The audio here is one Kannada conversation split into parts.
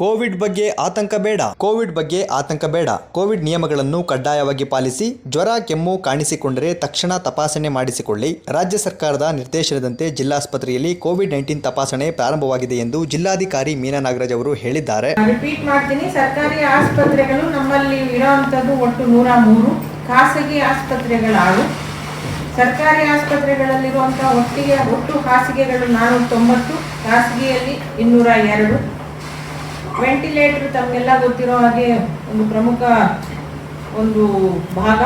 ಕೋವಿಡ್ ಬಗ್ಗೆ ಆತಂಕ ಬೇಡ. ಕೋವಿಡ್ ಬಗ್ಗೆ ಆತಂಕ ಬೇಡ. ಕೋವಿಡ್ ನಿಯಮಗಳನ್ನು ಕಡ್ಡಾಯವಾಗಿ ಪಾಲಿಸಿ, ಜ್ವರ, ಕೆಮ್ಮು ಕಾಣಿಸಿಕೊಂಡರೆ ತಕ್ಷಣ ತಪಾಸಣೆ ಮಾಡಿಸಿಕೊಳ್ಳಿ. ರಾಜ್ಯ ಸರ್ಕಾರದ ನಿರ್ದೇಶನದಂತೆ ಜಿಲ್ಲಾಸ್ಪತ್ರೆಯಲ್ಲಿ ಕೋವಿಡ್ ನೈನ್ಟೀನ್ ತಪಾಸಣೆ ಪ್ರಾರಂಭವಾಗಿದೆ ಎಂದು ಜಿಲ್ಲಾಧಿಕಾರಿ ಮೀನಾ ನಾಗರಾಜ್ ಅವರು ಹೇಳಿದ್ದಾರೆ. ರಿಪೀಟ್ ಮಾಡ್ತೀನಿ. ಸರ್ಕಾರಿ ಆಸ್ಪತ್ರೆಗಳು ನಮ್ಮಲ್ಲಿ ಇರುವಂತದ್ದು ಒಟ್ಟು ನೂರ ಮೂರು. ಖಾಸಗಿ ಆಸ್ಪತ್ರೆಗಳು ಸರ್ಕಾರಿ ಆಸ್ಪತ್ರೆಗಳಲ್ಲಿರುವಂತಹ ಒಟ್ಟಿಗೆ ಒಟ್ಟು ಹಾಸಿಗೆಗಳು ನಾನೂರ ತೊಂಬತ್ತು, ಖಾಸಗಿಯಲ್ಲಿ ಇನ್ನೂರ ಎರಡು. ವೆಂಟಿಲೇಟರ್ ತಮಗೆಲ್ಲ ಗೊತ್ತಿರೋ ಹಾಗೆ ಒಂದು ಪ್ರಮುಖ ಒಂದು ಭಾಗ.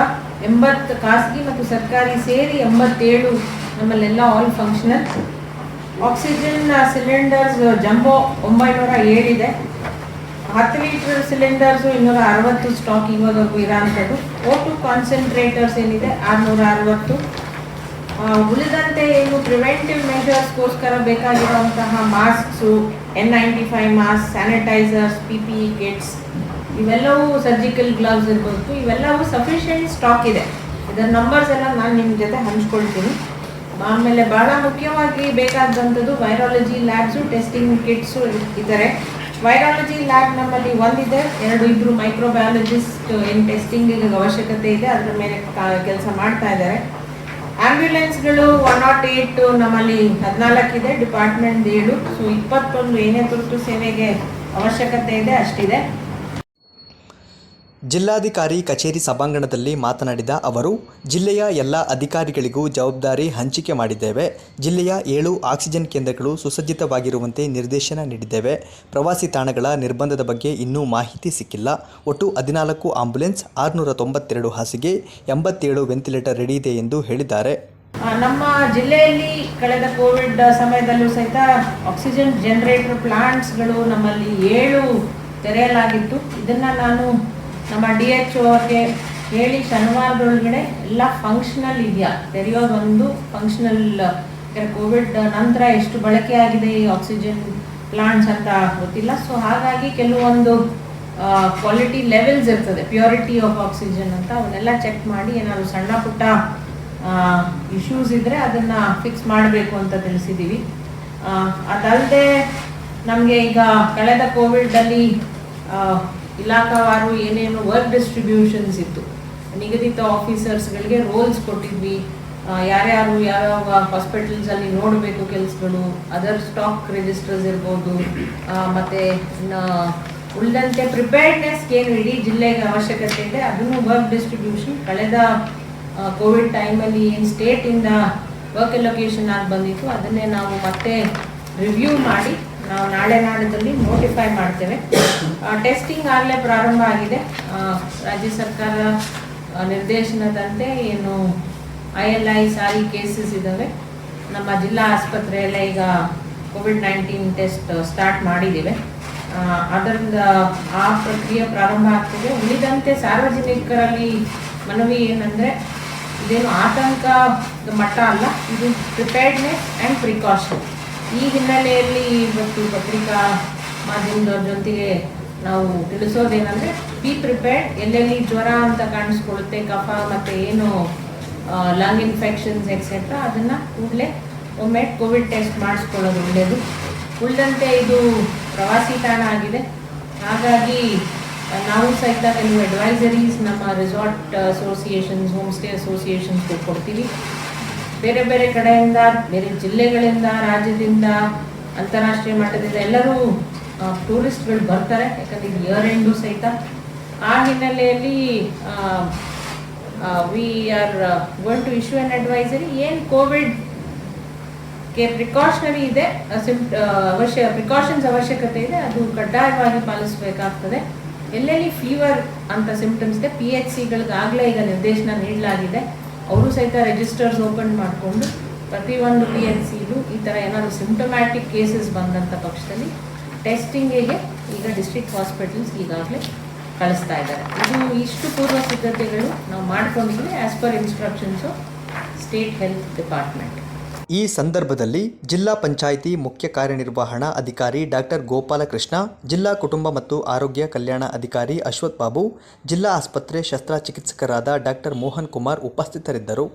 ಎಂಬತ್ತು ಖಾಸಗಿ ಮತ್ತು ಸರ್ಕಾರಿ ಸೇರಿ ಎಂಬತ್ತೇಳು ನಮ್ಮಲ್ಲೆಲ್ಲ all functional oxygen cylinders jumbo ಒಂಬೈನೂರ ಏಳಿದೆ. ಹತ್ತು ಲೀಟರ್ ಸಿಲಿಂಡರ್ಸು ಇನ್ನೂರ ಅರವತ್ತು ಸ್ಟಾಕ್ ಇವಾಗವರೆಗೂ ಇರೋಂಥದ್ದು. ಓಟು ಕಾನ್ಸಂಟ್ರೇಟರ್ಸ್ ಏನಿದೆ? ಆರುನೂರ ಅರವತ್ತು. ಉಳಿದಂತೆ ಏನು ಪ್ರಿವೆಂಟಿವ್ ಮೆಷರ್ಸ್ಗೋಸ್ಕರ ಬೇಕಾಗಿರುವಂತಹ masks N ninety five mask sanitizers P P E kits ಇವೆಲ್ಲವೂ ಸರ್ಜಿಕಲ್ ಗ್ಲವ್ಸ್ ಇರ್ಬೋದು. ಇವೆಲ್ಲವೂ ಸಫಿಷಿಯೆಂಟ್ ಸ್ಟಾಕ್ ಇದೆ. ಇದರ ನಂಬರ್ಸ್ ಎಲ್ಲ ನಾನು ನಿಮ್ಮ ಜೊತೆ ಹಂಚ್ಕೊಳ್ತೀನಿ. ಆಮೇಲೆ ಭಾಳ ಮುಖ್ಯವಾಗಿ ಬೇಕಾದಂಥದ್ದು ವೈರಾಲಜಿ ಲ್ಯಾಬ್ಸು ಟೆಸ್ಟಿಂಗ್ ಕಿಟ್ಸು ಇದ್ದಾರೆ ವೈರಾಲಜಿ ಲ್ಯಾಬ್ ನಮ್ಮಲ್ಲಿ ಒಂದಿದೆ. ಎರಡು ಇಬ್ಬರು ಮೈಕ್ರೋಬಯಾಲಜಿಸ್ಟ್ ಏನು ಟೆಸ್ಟಿಂಗಿಗೆ ಅವಶ್ಯಕತೆ ಇದೆ. ಅದರ ಮೇಲೆ ಕೆಲಸ ಮಾಡ್ತಾ ಇದ್ದಾರೆ. ಆಂಬ್ಯುಲೆನ್ಸ್ಗಳು ಒನ್ ನಾಟ್ ಏಟ್ ನಮ್ಮಲ್ಲಿ ಹದಿನಾಲ್ಕಿದೆ ಡಿಪಾರ್ಟ್ಮೆಂಟ್ ಏಳು. ಸೊ ಇಪ್ಪತ್ತೊಂದು ಏನೇ ತುರ್ತು ಸೇವೆಗೆ ಅವಶ್ಯಕತೆ ಇದೆ, ಅಷ್ಟಿದೆ. ಜಿಲ್ಲಾಧಿಕಾರಿ ಕಚೇರಿ ಸಭಾಂಗಣದಲ್ಲಿ ಮಾತನಾಡಿದ ಅವರು, ಜಿಲ್ಲೆಯ ಎಲ್ಲ ಅಧಿಕಾರಿಗಳಿಗೂ ಜವಾಬ್ದಾರಿ ಹಂಚಿಕೆ ಮಾಡಿದ್ದೇವೆ. ಜಿಲ್ಲೆಯ ಏಳು ಆಕ್ಸಿಜನ್ ಕೇಂದ್ರಗಳು ಸುಸಜ್ಜಿತವಾಗಿರುವಂತೆ ನಿರ್ದೇಶನ ನೀಡಿದ್ದೇವೆ. ಪ್ರವಾಸಿ ತಾಣಗಳ ನಿರ್ಬಂಧದ ಬಗ್ಗೆ ಇನ್ನೂ ಮಾಹಿತಿ ಸಿಕ್ಕಿಲ್ಲ. ಒಟ್ಟು ಹದಿನಾಲ್ಕು ಆಂಬ್ಯುಲೆನ್ಸ್, ಆರುನೂರ ತೊಂಬತ್ತೆರಡು ಹಾಸಿಗೆ, ಎಂಬತ್ತೇಳು ವೆಂಟಿಲೇಟರ್ ರೆಡಿ ಇದೆ ಎಂದು ಹೇಳಿದ್ದಾರೆ. ನಮ್ಮ ಜಿಲ್ಲೆಯಲ್ಲಿ ಕಳೆದ ಕೋವಿಡ್ ಸಮಯದಲ್ಲೂ ಸಹಿತ ಆಕ್ಸಿಜನ್ ಜನರೇಟರ್ ಪ್ಲಾಂಟ್ಸ್ಗಳು ನಮ್ಮಲ್ಲಿ ಏಳು ತೆರೆಯಲಾಗಿತ್ತು. ಇದನ್ನು ನಾನು ನಮ್ಮ ಡಿ ಎಚ್ ಅವ್ರಿಗೆ ಹೇಳಿ ಶನಿವಾರದೊಳಗಡೆ ಎಲ್ಲ ಫಂಕ್ಷನಲ್ ಇದೆಯಾ? ತೆರೆಯೋದೊಂದು ಫಂಕ್ಷನಲ್ ಕೋವಿಡ್ ನಂತರ ಎಷ್ಟು ಬಳಕೆ ಆಗಿದೆ ಈ ಆಕ್ಸಿಜನ್ ಪ್ಲಾಂಟ್ಸ್ ಅಂತ ಗೊತ್ತಿಲ್ಲ. ಸೊ ಹಾಗಾಗಿ ಕೆಲವೊಂದು ಕ್ವಾಲಿಟಿ ಲೆವೆಲ್ಸ್ ಇರ್ತದೆ. ಪ್ಯೂರಿಟಿ ಆಫ್ ಆಕ್ಸಿಜನ್ ಅಂತ ಅವನ್ನೆಲ್ಲ ಚೆಕ್ ಮಾಡಿ ಏನಾದ್ರು ಸಣ್ಣ ಪುಟ್ಟ ಇಶ್ಯೂಸ್ ಇದ್ದರೆ ಅದನ್ನು ಫಿಕ್ಸ್ ಮಾಡಬೇಕು ಅಂತ ತಿಳಿಸಿದ್ದೀವಿ ಅದಲ್ಲದೆ ನಮಗೆ ಈಗ ಕಳೆದ ಕೋವಿಡಲ್ಲಿ ಇಲಾಖಾವಾರು ಏನೇನು ವರ್ಕ್ ಡಿಸ್ಟ್ರಿಬ್ಯೂಷನ್ಸ್ ಇತ್ತು. ನಿಗದಿತ ಆಫೀಸರ್ಸ್ಗಳಿಗೆ ರೋಲ್ಸ್ ಕೊಟ್ಟಿದ್ವಿ. ಯಾರ್ಯಾರು ಯಾವ್ಯಾವ ಹಾಸ್ಪಿಟಲ್ಸಲ್ಲಿ ನೋಡಬೇಕು ಕೆಲಸಗಳು ಅದರ್ ಸ್ಟಾಕ್ ರಿಜಿಸ್ಟರ್ಸ್ ಇರ್ಬೋದು ಮತ್ತು ಉಳಿದಂತೆ ಪ್ರಿಪೇರ್ಡ್ನೆಸ್ ಏನು ಇಡೀ ಜಿಲ್ಲೆಗೆ ಅವಶ್ಯಕತೆ ಇದೆ, ಅದನ್ನು ವರ್ಕ್ ಡಿಸ್ಟ್ರಿಬ್ಯೂಷನ್ ಕಳೆದ ಕೋವಿಡ್ ಟೈಮಲ್ಲಿ ಏನು ಸ್ಟೇಟಿಂದ ವರ್ಕ್ ಲೊಕೇಶನ್ ಆಗಿ ಬಂದಿತ್ತು, ಅದನ್ನೇ ನಾವು ಮತ್ತೆ ರಿವ್ಯೂ ಮಾಡಿ ನಾವು ನಾಳೆ ನಾಡದಲ್ಲಿ ನೋಟಿಫೈ ಮಾಡ್ತೇವೆ. ಟೆಸ್ಟಿಂಗ್ ಆಗಲೇ ಪ್ರಾರಂಭ ಆಗಿದೆ. ರಾಜ್ಯ ಸರ್ಕಾರ ನಿರ್ದೇಶನದಂತೆ ಏನು I L I SARI cases ಇದ್ದಾವೆ ನಮ್ಮ ಜಿಲ್ಲಾ ಆಸ್ಪತ್ರೆಯಲ್ಲೇ ಈಗ ಕೋವಿಡ್ ನೈನ್ಟೀನ್ ಟೆಸ್ಟ್ ಸ್ಟಾರ್ಟ್ ಮಾಡಿದ್ದೇವೆ ಅದರಿಂದ ಆ ಪ್ರಕ್ರಿಯೆ ಪ್ರಾರಂಭ ಆಗ್ತದೆ. ಉಳಿದಂತೆ ಸಾರ್ವಜನಿಕರಲ್ಲಿ ಮನವಿ ಏನಂದರೆ, ಇದೇನು ಆತಂಕದ ಮಟ್ಟ ಅಲ್ಲ, ಇದು ಪ್ರಿಪೇರ್ಡ್ನೆಸ್ ಆ್ಯಂಡ್ ಪ್ರಿಕಾಷನ್ ಈ ಹಿನ್ನೆಲೆಯಲ್ಲಿ ಇವತ್ತು ಪತ್ರಿಕಾ ಮಾಧ್ಯಮದವ್ರ ಜೊತೆಗೆ ನಾವು ತಿಳಿಸೋದೇನೆಂದರೆ ಬಿ ಪ್ರಿಪೇರ್ಡ್ ಎಲ್ಲೆಲ್ಲಿ ಜ್ವರ ಅಂತ ಕಾಣಿಸ್ಕೊಳ್ಳುತ್ತೆ, ಕಫ ಮತ್ತೆ ಏನು ಲಂಗ್ ಇನ್ಫೆಕ್ಷನ್ಸ್ ಎಕ್ಸೆಟ್ರಾ ಅದನ್ನು ಕೂಡಲೇ ಒಮ್ಮೆ ಕೋವಿಡ್ ಟೆಸ್ಟ್ ಮಾಡಿಸ್ಕೊಳ್ಳೋದು ಒಳ್ಳೆಯದು ಉಳಿದಂತೆ ಇದು ಪ್ರವಾಸಿ ತಾಣ ಆಗಿದೆ. ಹಾಗಾಗಿ, ನಾವು ಸಹಿತ ಕೆಲವು ಅಡ್ವೈಸರೀಸ್ ನಮ್ಮ resort associations home stay associations ಕೊಡ್ತೀವಿ. ಬೇರೆ ಬೇರೆ ಕಡೆಯಿಂದ, ಬೇರೆ ಜಿಲ್ಲೆಗಳಿಂದ, ರಾಜ್ಯದಿಂದ, ಅಂತಾರಾಷ್ಟ್ರೀಯ ಮಟ್ಟದಿಂದ ಎಲ್ಲರೂ ಟೂರಿಸ್ಟ್ಗಳು ಬರ್ತಾರೆ. ಯಾಕಂದ್ರೆ ಇಯರ್ ಎಂಡು ಸಹಿತ. ಆ ಹಿನ್ನೆಲೆಯಲ್ಲಿ we are going to issue an advisory ಏನು ಕೋವಿಡ್ಗೆ ಪ್ರಿಕಾಷನರಿ ಇದೆ ಅವಶ್ಯ ಪ್ರಿಕಾಷನ್ಸ್ ಅವಶ್ಯಕತೆ ಇದೆ, ಅದು ಕಡ್ಡಾಯವಾಗಿ ಪಾಲಿಸಬೇಕಾಗ್ತದೆ. ಎಲ್ಲೆಲ್ಲಿ ಫೀವರ್ ಅಂತ ಸಿಂಪ್ಟಮ್ಸ್ಗೆ ಪಿ ಎಚ್ ಸಿಗಳಿಗಾಗಲೇ ಈಗ ನಿರ್ದೇಶನ ನೀಡಲಾಗಿದೆ. ಅವರು ಸಹಿತ ರಿಜಿಸ್ಟರ್ಸ್ ಓಪನ್ ಮಾಡಿಕೊಂಡು ಪ್ರತಿಯೊಂದು ಪಿ ಎನ್ ಸಿಲು ಈ ಥರ ಏನಾದರೂ ಸಿಂಪ್ಟೊಮ್ಯಾಟಿಕ್ ಕೇಸಸ್ ಬಂದಂಥ ಪಕ್ಷದಲ್ಲಿ ಟೆಸ್ಟಿಂಗಿಗೆ ಈಗ ಡಿಸ್ಟ್ರಿಕ್ಟ್ ಹಾಸ್ಪಿಟಲ್ಸ್ ಈಗಾಗಲೇ ಕಳಿಸ್ತಾ ಇದ್ದಾರೆ. ಇದು ಇಷ್ಟು ಪೂರ್ವ ಸಿದ್ಧತೆಗಳು ನಾವು ಮಾಡ್ಕೊಂಡಿದ್ದೀವಿ as per instructions state health department ಈ ಸಂದರ್ಭದಲ್ಲಿ ಜಿಲ್ಲಾ ಪಂಚಾಯಿತಿ ಮುಖ್ಯ ಕಾರ್ಯನಿರ್ವಹಣಾ ಅಧಿಕಾರಿ ಡಾಕ್ಟರ್ ಗೋಪಾಲಕೃಷ್ಣ, ಜಿಲ್ಲಾ ಕುಟುಂಬ ಮತ್ತು ಆರೋಗ್ಯ ಕಲ್ಯಾಣ ಅಧಿಕಾರಿ ಅಶ್ವಥ್ ಬಾಬು, ಜಿಲ್ಲಾ ಆಸ್ಪತ್ರೆ ಶಸ್ತ್ರಚಿಕಿತ್ಸಕರಾದ ಡಾಕ್ಟರ್ ಮೋಹನ್ ಕುಮಾರ್ ಉಪಸ್ಥಿತರಿದ್ದರು.